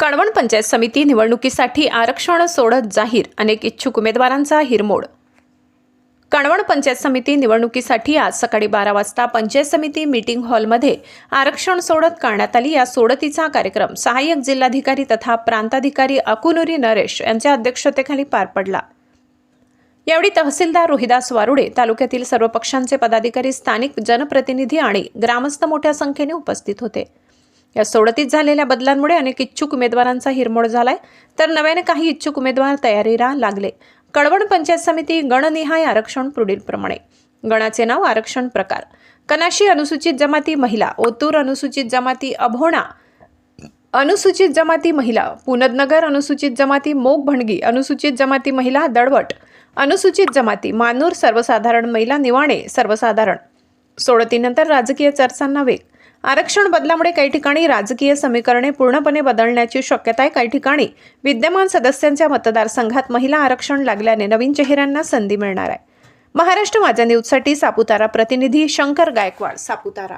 कळवण पंचायत समिती निवडणुकीसाठी आरक्षण सोडत जाहीर. अनेक इच्छुक उमेदवारांचा हिरमोड. कणवण पंचायत समिती निवडणुकीसाठी आज सकाळी बारा वाजता पंचायत समिती मीटिंग हॉलमध्ये आरक्षण सोडत करण्यात आली. या सोडतीचा कार्यक्रम सहाय्यक जिल्हाधिकारी तथा प्रांताधिकारी अकुनुरी नरेश यांच्या अध्यक्षतेखाली पार पडला. यावेळी तहसीलदार रोहिदास वारुडे तालुक्यातील सर्व पक्षांचे पदाधिकारी स्थानिक जनप्रतिनिधी आणि ग्रामस्थ मोठ्या संख्येने उपस्थित होते. या सोडतीत झालेल्या बदलांमुळे अनेक इच्छुक उमेदवारांचा हिरमोड झालाय. तर नव्याने काही इच्छुक उमेदवार तयारीला लागले. कळवण पंचायत समिती गणनिहाय आरक्षण पुढीलप्रमाणे. गणाचे नाव आरक्षण प्रकार. कनाशी अनुसूचित जमाती महिला ओतूर अनुसूचित जमाती अभोणा अनुसूचित जमाती महिला पुनदनगर अनुसूचित जमाती मोग भणगी अनुसूचित जमाती महिला दळवट अनुसूचित जमाती मानूर सर्वसाधारण महिला निवाणे सर्वसाधारण. सोडतीनंतर राजकीय चर्चांना वेग. आरक्षण बदलामुळे काही ठिकाणी राजकीय समीकरणे पूर्णपणे बदलण्याची शक्यता आहे. काही ठिकाणी विद्यमान सदस्यांच्या मतदारसंघात महिला आरक्षण लागल्याने नवीन चेहऱ्यांना संधी मिळणार आहे. महाराष्ट्र माझ्या न्यूजसाठी सापुतारा प्रतिनिधी शंकर गायकवाड सापुतारा.